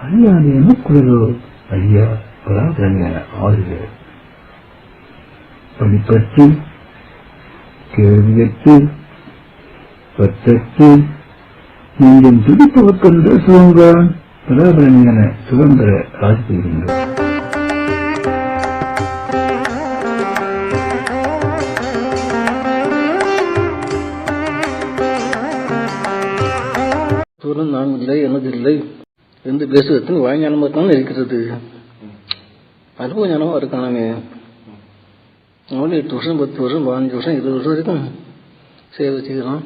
அல்லாது எனக்குள்ளதோ ஐயா பராதரங்க ஆளுக படிப்பற்று கேள்வியற்று பற்றற்று நீங்கள் துடிப்பவர்க்கென்ற சுகங்கான் பராபரங்கன சுதந்திர ஆட்சி பெறுகின்றோம் சூரன் நான் இல்லை எனது இல்லை. என்று பேசுவதற்கு வாய்ஞானமாக தான் இருக்கிறது. அனுபவ ஞானமாக இருக்கானே. அவனு எட்டு வருஷம் பத்து வருஷம் பதினஞ்சு வருஷம் இருபது வருஷம் வரைக்கும் சேவை செய்கிறோம்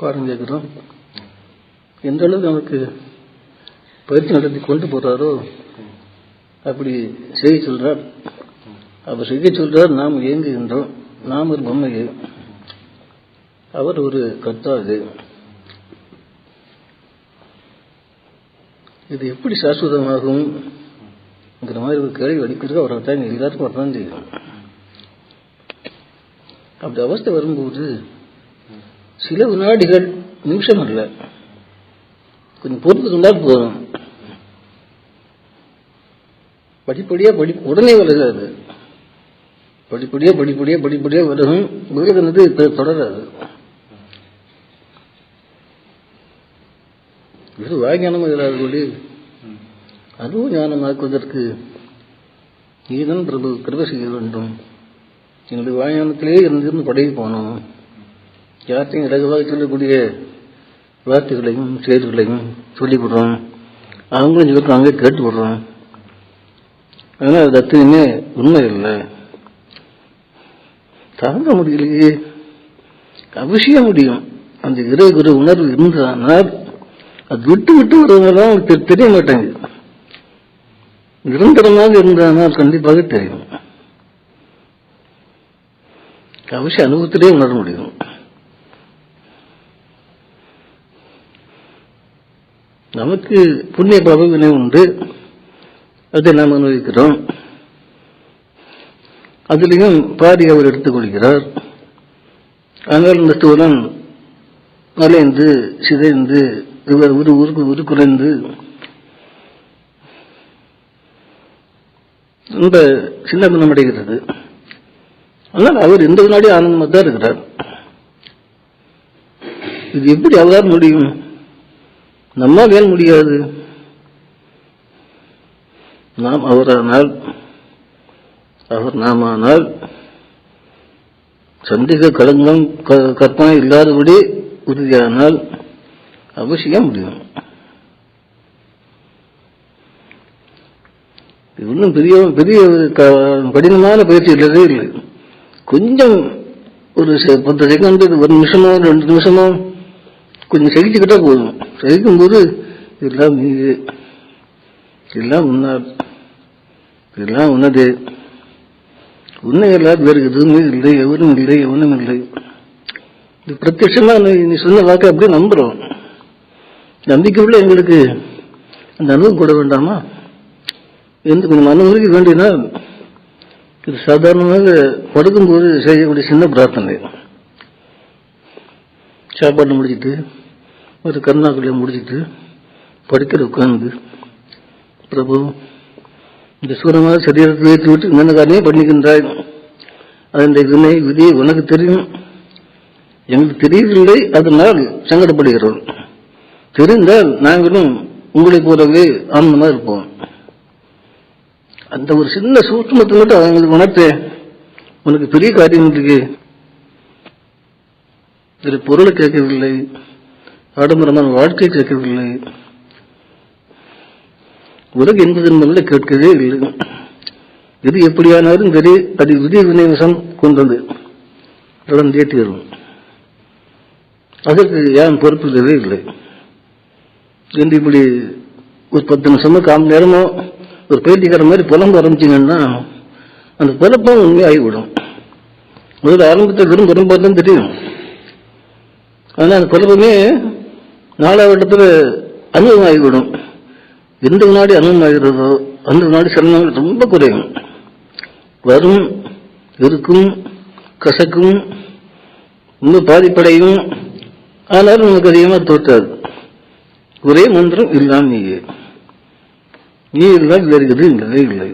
பாடம் கேட்கிறோம் எந்த அளவுக்கு நமக்கு பயிற்சி நடத்தி கொண்டு போறாரோ அப்படி செய்ய சொல்றார். அவர் செய்ய சொல்றார் நாம் இயங்குகின்றோம் நாம் ஒரு பொம்மை அவர் ஒரு கர்த்தா இது எப்படி சாஸ்வதமாகும்? மாதிரி ஒரு கேள்வி அடிக்கிறதுக்கு அவரை தான் எல்லாருக்கும் வரதான் செய்யும் அப்படி அவஸ்தை வரும்போது சில வினாடிகள் நிமிஷம் இல்லை கொஞ்சம் பொறுத்து இருந்தால் போதும். படிப்படியா படி உடனே விலகாது படிப்படியா படிப்படியா படிப்படியா வரும் விலகுனது தொடராது. இது வாய்ஞானம் இல்லாதபடி அதுவும் ஞானமாக்குவதற்கு நீதான் பிரபு கிருப செய்ய வேண்டும் என்னுடைய வாய்ஞானத்திலே இருந்திருந்து படகி போனோம் யார்த்தையும் இலகுவாக சொல்லக்கூடிய வார்த்தைகளையும் செய்திகளையும் சொல்லிவிடுறோம் அவங்களும் சொல்லிட்டு அங்கே கேட்டு விடுறோம் அதனால் அது அத்தனையுமே உண்மை இல்லை தாங்க முடியலையே. அவசியம் முடியும். அந்த இறை குரு உணர்வு இருந்தானால் அது விட்டு விட்டு வருவதெல்லாம் தெரிய மாட்டேங்குது. நிரந்தரமாக இருந்தானால் கண்டிப்பாக தெரியும். அவசியம் அனுபவத்திலே உணர முடியும். நமக்கு புண்ணிய பாபவினை உண்டு. அதை நாம் அனுபவிக்கிறோம். அதிலையும் பாதி அவர் எடுத்துக்கொள்கிறார் ஆனால் இந்த ஸ்தூலம் மலைந்து சிதைந்து இவர் ஊருக்கு ஒரு குறைந்து ரொம்ப சின்ன பின்னம் அடைகிறது. ஆனால் அவர் எந்த வினாடி ஆனந்தமாக தான் இருக்கிறார். இது எப்படி அவரால் முடியும்? நம்மால் ஏன் முடியாது? நாம் அவரானால் அவர் நாமானால் சந்தேக கலங்கம் கற்பனை இல்லாதபடி உறுதியானால் அவசியம் முடியும் இது ஒன்றும் பெரிய பெரிய க- கடினமான பயிற்சி இல்லவே இல்லை கொஞ்சம் ஒரு பத்து செகண்ட் ஒரு நிமிஷமோ ரெண்டு நிமிஷமோ கொஞ்சம் சகிச்சுக்கிட்டா போதும் சகிக்கும் போது இதெல்லாம் மீது இதெல்லாம் உன்னார் இதெல்லாம் உன்னது உன்னை எல்லாம் வேறு எதுவுமே இல்லை எவரும் இல்லை எவனும் இல்லை இது பிரத்யட்சமா நீ நீ சொன்ன வாக்கை அப்படியே நம்புறோம் நம்பிக்கை உள்ள எங்களுக்கு அந்த அனுபவம் கூட வேண்டாமா? எந்த கொஞ்சம் அனுபவிக்க வேண்டியனா இது சாதாரணமாக படுக்கும்போது செய்யக்கூடிய சின்ன பிரார்த்தனை. சாப்பாடு முடிச்சுட்டு ஒரு கருணாக்குள்ள முடிச்சுட்டு படுக்கிற உட்கார்ந்து பிரபு இந்த சூரமாக சரீரத்தை வைத்து விட்டு என்ன காரியமே பண்ணிக்கின்றாய்? அதனுடைய வினை விதி உனக்கு தெரியும். எங்களுக்கு தெரியவில்லை அதனால் சங்கடப்படுகிறோம். தெரிந்தால் நாங்களும் உங்களை போலவே ஆனந்தமா இருப்போம். அந்த ஒரு சின்ன சூட்சமத்தை மட்டும் அவங்களுக்கு உணர்த்து உனக்கு பெரிய காரியம் இருக்கு. இதில் பொருளை கேட்கவில்லை. ஆடம்பரமான வாழ்க்கை கேட்கவில்லை. உலக என்பது கேட்கவே இல்லை. எது எப்படியானாலும் சரி அது விதி விநியோகம் கொண்டது. நடந்தே தீரும் அதற்கு ஏன் பொறுப்பு இல்லை. என்று இப்படி ஒரு பத்து நிமிஷமோ கால் நேரமோ ஒரு பேட்டிக்கார மாதிரி புலம்ப ஆரம்பிச்சிங்கன்னா அந்த புலப்பம் உண்மையாகிவிடும். முதல்ல ஆரம்பத்தில் வெறும் புலம்பாக தான் தெரியும். ஆனால் அந்த புலப்பமே நாலாவது இடத்துல அனுபவம் ஆகிவிடும் எந்த வினாடி அனுபவம் ஆகிறதோ அந்த வினாடி சிரமங்கள் ரொம்ப குறையும். வரும் இருக்கும் கசக்கும் இன்னும் பாதிப்படையும். ஆனாலும் நமக்கு அதிகமாக தோற்றாது. ஒரே மந்திரம் இல்லாம் நீயே நீ இல்லாமல் வேறு எது இல்லவே இல்லை.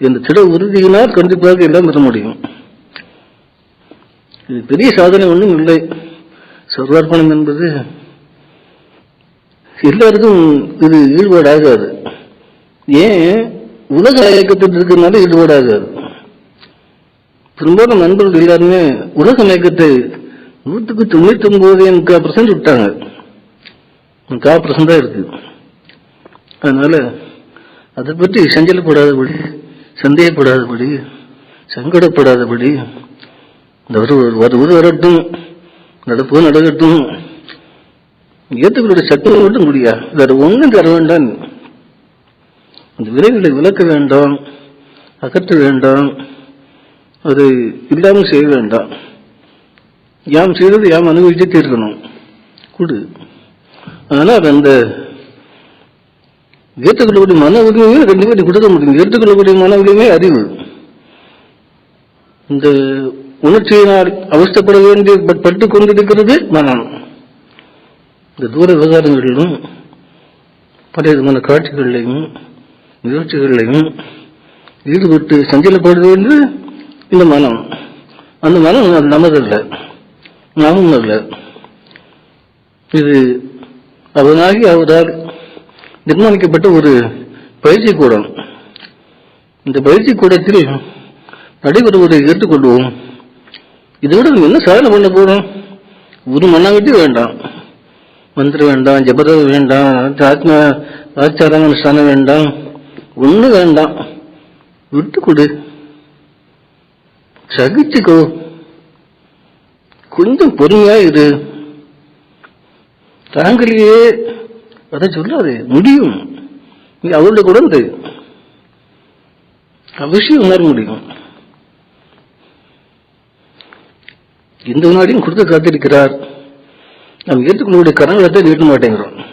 இந்த திட உறுதியினால் கண்டிப்பாக எல்லாம் பெற முடியும். இது பெரிய சாதனை ஒன்றும் இல்லை. சர்வார்ப்பணம் என்பது எல்லாருக்கும் இது ஈடுபாடாகாது. ஏன்? உலக இயக்கத்தில் இருக்கிறதுனால ஈடுபாடாகாது. பெரும்பாலும் நண்பர்கள் எல்லாருமே உலக இயக்கத்தை நூற்றுக்கு தொண்ணூத்தி ஒன்பது முக்கால் பர்சன்ட் விட்டாங்க. முக்கால் பர்சன்ட் தான் இருக்கு அதனால அதை பற்றி சஞ்சலப்படாதபடி சந்தேகப்படாதபடி சங்கடப்படாதபடி இந்த ஒரு ஒரு வரட்டும் நடப்பு நடக்கட்டும் ஏத்துக்களுடைய சட்டம் மட்டும் முடியா வேற ஒன்றும் தர வேண்டாம் அந்த விலைகளை விளக்க வேண்டாம் அகற்ற வேண்டாம் அதை இல்லாமல் செய்ய வேண்டாம். யாம் செய்தது யாம் அனுபவிச்சு தீர்க்கணும். கொடு. ஆனால் அந்த ஏற்றுக்கொள்ளக்கூடிய மன உரிமையை ரெண்டு பேரும் கொடுக்க முடியும் ஏற்றுக்கொள்ளக்கூடிய மன உரிமை அறிவு. இந்த உணர்ச்சியினால் அவஸ்தப்பட வேண்டிய பட்- கொண்டிருக்கிறது மனம். இந்த தூர விவகாரங்களிலும் பல விதமான காட்சிகளிலையும் நிகழ்ச்சிகளிலையும் ஈடுபட்டு சஞ்சலப்படுவது இந்த மனம். அந்த மனம் அது நமதல்ல. நாமும் அல்ல. இது அவனாகி அவரால் நிர்மாணிக்கப்பட்ட ஒரு பயிற்சி கூடம். இந்த பயிற்சி கூடத்தில் நடைபெறுவதை ஏற்றுக்கொள்வோம் இதை விட நம்ம என்ன சாதனை பண்ண போறோம்? ஒரு மண்ணாங்கட்டி வேண்டாம். மந்திரம் வேண்டாம் ஜபத வேண்டாம் ஆத்ம ஆச்சாரம் அனுஷ்டானம் வேண்டாம். ஒண்ணு வேண்டாம். விட்டு கொடு சகிச்சுக்கோ. கொஞ்சம் பொறுமையா இரு. தாங்களையே அதை சொல்லாதே. முடியும். நீ அவருடைய குழந்தை அவசியம் உணர முடியும். எந்த வினாடியும் கொடுத்து காத்திருக்கிறார் நாம் ஏற்றுக்கொள்ளக்கூடிய கரங்களை நீட்ட மாட்டேங்கிறோம்.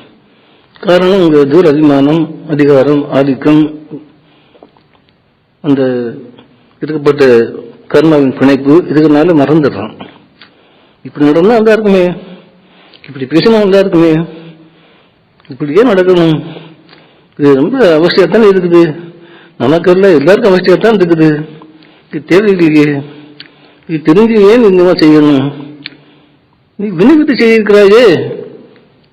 காரணம் உங்க தூர அபிமானம் அதிகாரம் ஆதிக்கம். அந்த இருக்கப்பட்ட கர்மாவின் பிணைப்பு இதுக்குனால மறந்துடுறோம். இப்படி நடந்தா அந்த இருக்குமே. இப்படி பேசணும் எல்லாருக்குமே இப்படி ஏன் நடக்கணும். இது ரொம்ப அவசியத்தானே இருக்குது. நமக்கு இல்லை எல்லாருக்கும் அவசியத்தான் இருக்குது. இது தேவையில்லையே. இது தெரிஞ்சு ஏன் இந்த மாதிரி செய்யணும்? நீ வினிவிட்டு செய்திருக்கிறாயே.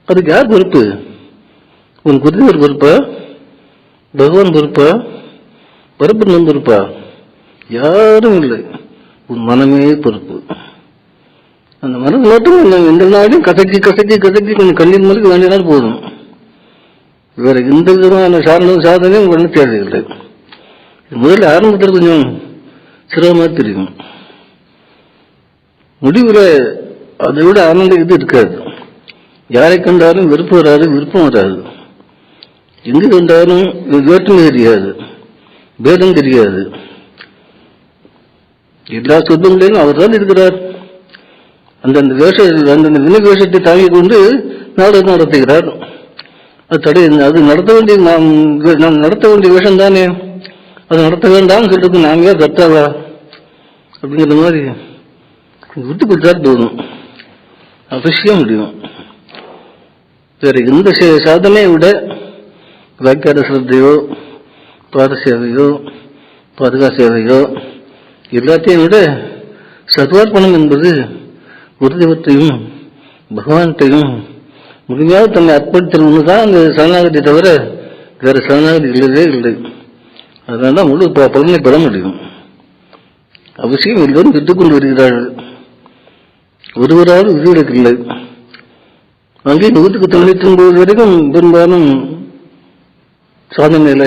அதுக்கு யார் பொறுப்பு? உன் குருதேவர் பொறுப்பா? பகவான் பொறுப்பா? பரப்பு பொறுப்பா? யாரும் இல்லை. உன் மனமே பொறுப்பு. அந்த மரம் மட்டும் கொஞ்சம் எந்த நாளையும் கசக்கி கசக்கி கசக்கி கொஞ்சம் கண்ணீர் மறுக்க வேண்டியனால் போதும். வேற எந்த விதமான சாதனம் சாதனையும் ஒன்றும் தேவையில்லை. முதல்ல ஆரம்பத்தில் கொஞ்சம் சிரமமாக தெரியும். முடிவுல அதை விட ஆனந்த இது இருக்காது. யாரை கண்டாலும் வெறுப்பு வராது விருப்பம் வராது. எங்கு கண்டாலும் வேற்றுமை தெரியாது பேதம் தெரியாது. எல்லா சொந்தங்களையும் அவர் தான் இருக்கிறார். அந்தந்த வேஷ அந்தந்த வினை வேஷத்தை தாங்கிக் கொண்டு நாடகம் நடத்துகிறார். அது தடை அது நடத்த வேண்டிய நாம் நாம் நடத்த வேண்டிய வேஷம் தானே. அது நடத்த வேண்டாம்னு சொல்றது ஏன் கர்த்தாவா அப்படிங்கிற மாதிரி விட்டு கொடுத்தா தோணும் அவசியம் முடியும் வேற எந்த சே- சாதனையை விட வாக்கியார சிரத்தையோ பாத சேவையோ பாதுகா சேவையோ எல்லாத்தையும் விட சர்வார்ப்பணம் என்பது குருதேவத்தையும் பகவான்கிட்டையும் முழுமையாக தன்னை அர்ப்பணித்தல் தான் அந்த சரணாகதி தவிர வேற சரணாகதி இல்லவே இல்லை. அதனால தான் முழு ப- பலனை பெற முடியும். அவசியம் எல்லோரும் கற்றுக்கொண்டு வருகிறார்கள். ஒருவராவது விதிவிலக்கில்லை அங்கே நூற்றுக்கு தொண்ணூத்தி ஒன்பது வரைக்கும் பெரும்பாலும் சாதனையில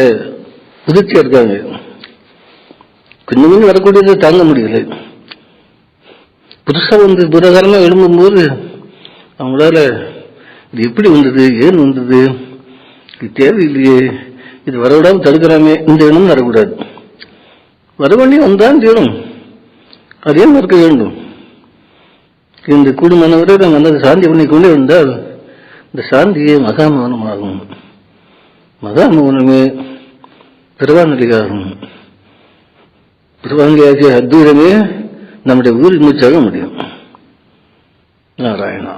உதிர்ச்சியா இருக்காங்க. கொஞ்சம் கொஞ்சம் வரக்கூடியதை தாங்க முடியல புதுசா வந்து புரகாரமா எழும்பும்போது அவங்களால இது எப்படி வந்தது ஏன் வந்தது? இது தேவையில்லையே. இது வரவிடாம தடுக்கிறாமே இந்த எண்ணம் வரக்கூடாது. வர வந்தான் தீரும் அதே மறுக்க வேண்டும்? இந்த கூடுமானவரை நாம் அந்த சாந்தி பண்ணி கொண்டே இருந்தால் இந்த சாந்தியே மகாமௌனமாகும் மகாமௌனமே திருவாநிலையாகும் திருவாநிலையாகிய அத்வீதமே நம்முடைய ஊரில் மூச்சாக முடியும் நாராயணா